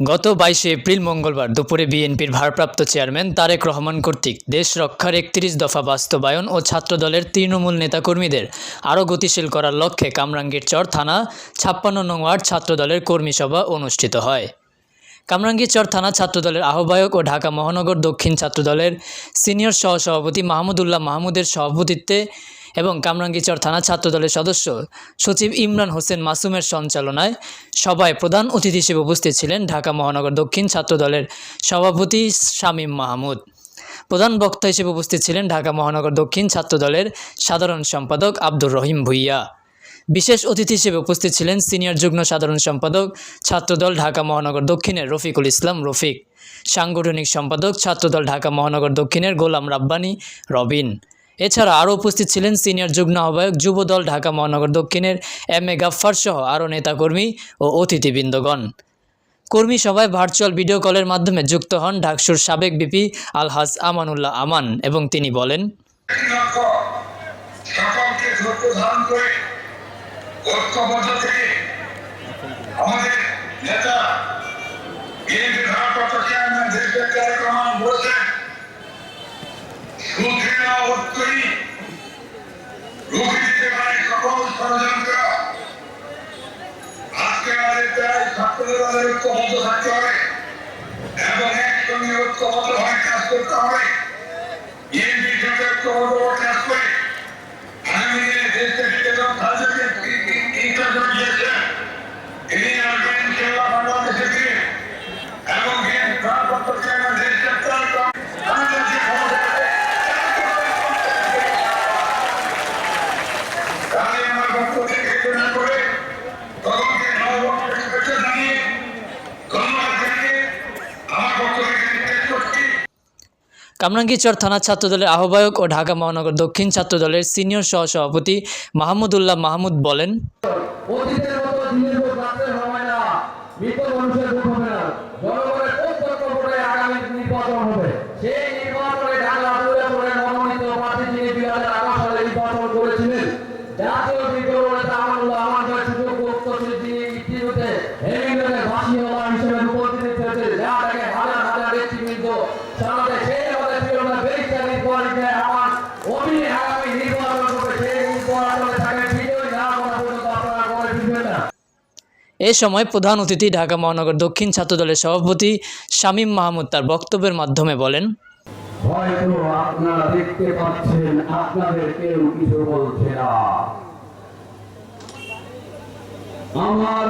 গত বাইশে এপ্রিল মঙ্গলবার দুপুরে বিএনপির ভারপ্রাপ্ত চেয়ারম্যান তারেক রহমান কর্তৃক দেশ রক্ষার একত্রিশ দফা বাস্তবায়ন ও ছাত্রদলের তৃণমূল নেতাকর্মীদের আরও গতিশীল করার লক্ষ্যে কামরাঙ্গীরচর থানা ছাপ্পান্ন নং ওয়ার্ড ছাত্রদলের কর্মী সভা অনুষ্ঠিত হয়। কামরাঙ্গীরচর থানা ছাত্রদলের আহ্বায়ক ও ঢাকা মহানগর দক্ষিণ ছাত্রদলের সিনিয়র সহসভাপতি মাহমুদুল্লাহ মাহমুদের সভাপতিত্বে এবং কামরাঙ্গীরচর থানা ছাত্রদলের সদস্য সচিব ইমরান হোসেন মাসুমের সঞ্চালনায় সভায় প্রধান অতিথি হিসেবে উপস্থিত ছিলেন ঢাকা মহানগর দক্ষিণ ছাত্রদলের সভাপতি শামীম মাহমুদ। প্রধান বক্তা হিসেবে উপস্থিত ছিলেন ঢাকা মহানগর দক্ষিণ ছাত্রদলের সাধারণ সম্পাদক আব্দুর রহিম ভুইয়া। বিশেষ অতিথি হিসেবে উপস্থিত ছিলেন সিনিয়র যুগ্ম সাধারণ সম্পাদক ছাত্রদল ঢাকা মহানগর দক্ষিণের রফিকুল ইসলাম রফিক। সাংগঠনিক সম্পাদক ছাত্রদল ঢাকা মহানগর দক্ষিণের গোলাম রাব্বানি রবিন। এছাড়া আরও উপস্থিত ছিলেন সিনিয়র যুগ্ম আহ্বায়ক যুবদল ঢাকা মহানগর দক্ষিণের এম এ গাফফার সহ আরও নেতাকর্মী ও অতিথিবৃন্দগণ। কর্মী সভায় ভার্চুয়াল ভিডিও কলের মাধ্যমে যুক্ত হন ঢাকসুর সাবেক বিপি আলহাজ আমানুল্লাহ আমান এবং তিনি বলেন, আমাদের নেতা সুদৃঢ় ঐক্যই রুখে দিতে পারে সকল আজকে আমাদের ঐক্যবদ্ধ থাকতে হবে এবং একসঙ্গে ঐক্যবদ্ধ হয়ে কাজ করতে হবে বিএনপি সাথে ঐক্যবদ্ধ কাজ করে আগামী দিনে দেশকে বিবেচন সাহায্যকে ইন্টারভিউ দিয়েছে তিনি আসবেন ইনশাল্লাহ বাংলাদেশে ফিরে এবং বিএনপি ভারপ্রাপ্ত চেয়ারম্যান দেশকে তারেক রহমান আমাদের যে ক্ষমতা আছে, তাই আমার বক্তব্য থেকে ঘোষণা করে তদন্তের নববর্ষের শুভেচ্ছা জানিয়ে ধন্যবাদ জানিয়ে আমার বক্তব্য এখানে শেষ করছি কামরাঙ্গীরচর থানা ছাত্রদলের আহ্বায়ক ও ঢাকা মহানগর দক্ষিণ ছাত্রদলের সিনিয়র সহসভাপতি মাহমুদুল্লাহ মাহমুদ বলেন এ সময় প্রধান অতিথি ঢাকা মহানগর দক্ষিণ ছাত্রদলের সভাপতি শামীম মাহমুদ তার বক্তব্যের মাধ্যমে বলেন আপনারা দেখতে পাচ্ছেন, আপনাদের কেউ কিছু বলছে না। আমার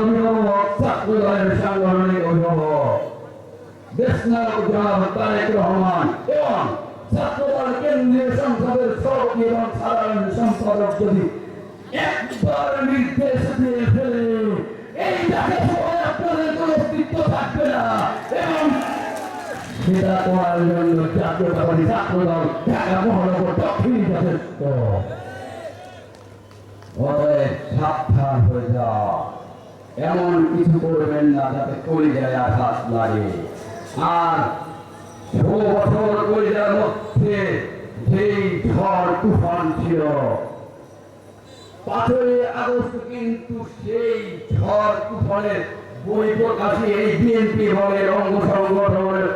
ছাত্রদলের সাংগঠনিক অভিভাবক রহমান এবং ছাত্রদল কেন্দ্রীয় সংসদের এবং সাধারণ সম্পাদক যদি একবার নির্দেশ দিয়ে ফেলে সেটা করার জন্য জাতীয়তাবাদী ছাত্রদল ঢাকা মহানগর দক্ষিণ যথেষ্ট সাবধান হয়ে যাও। এমন কিছু করবেন না যাতে কলিজায় আঘাত লাগে। আর বছর কলিজার মধ্যে যেই ঝড় তুফান ছিল পাথরে আগস্ট কিন্তু সেই ঝড় তুফানের বই প্রকাশে এই বিএনপি দলের অঙ্গ সংগঠনের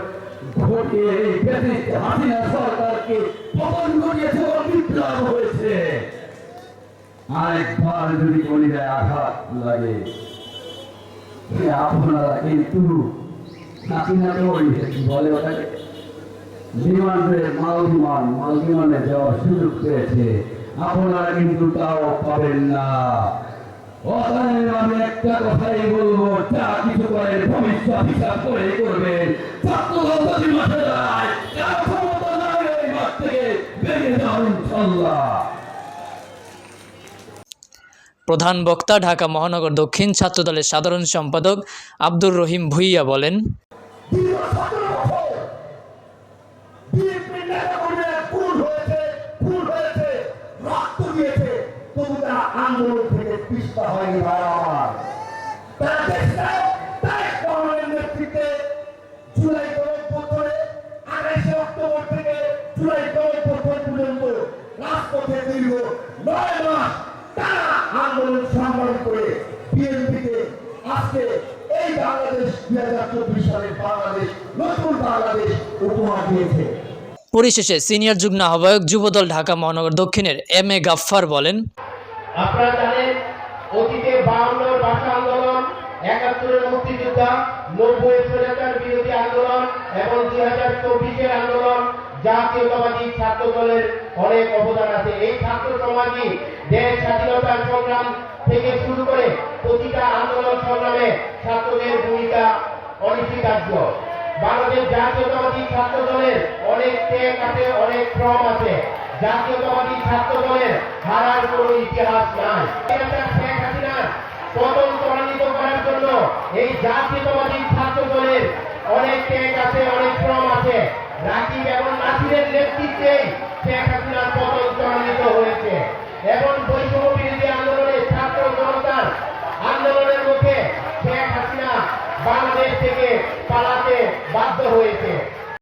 আরেকবার যদি গলিরায় আঘাত লাগে আপনারা কিন্তু হাসিনা তো ওই বলে ওটাকে? বিমানে মাল বিমান, মাল বিমানে যাওয়ার সুযোগ পেয়েছে, আপনারা কিন্তু তাও পাবেন না। অতএব আমি একটা কথাই বলব, যা কিছু করেন ভবিষ্যৎ হিসাব করে করবেন ছাত্রদল মাঠে দাঁড়ায় যার ক্ষমতা নাই মাঠ থেকে বেরিয়ে যাও ইনশাল্লাহ প্রধান বক্তা, ঢাকা মহানগর দক্ষিণ ছাত্রদলের সাধারণ সম্পাদক আব্দুর রহিম ভুইয়া বলেন আন্দোলন থেকে পিস্তা হয়নি ভাই। আন্দোলন সংগ্রাম করে বিএনপিকে আজকে এই বাংলাদেশ দুই হাজার চব্বিশ সালের বাংলাদেশ নতুন বাংলাদেশ উপহার দিয়েছে। পরিশেষে সিনিয়র যুগ্ম আহ্বায়ক যুবদল ঢাকা মহানগর দক্ষিণের এম এ গাফফার বলেন আপনারা জানেন অতীতে বাউন্ন ভাষা আন্দোলন একাত্তরের মুক্তিযোদ্ধা নব্বই এবং দুই হাজার চব্বিশের আন্দোলন জাতীয়তাবাদী ছাত্র দলের অনেক অবদান আছে। এই ছাত্র সমাজই দেশ স্বাধীনতার সংগ্রাম থেকে শুরু করে প্রতিটা আন্দোলন সংগ্রামে ছাত্রদের ভূমিকা অনস্বীকার্য। বাংলাদেশ জাতীয়তাবাদী ছাত্র দলের অনেক ত্যাগ আছে, অনেক শ্রম আছে। জাতীয়তাবাদী ছাত্র দলের হারার কোনো ইতিহাস নাই। শেখ হাসিনার পতন ত্বরান্বিত করার জন্য এই জাতীয়তাবাদী নেতৃত্বেই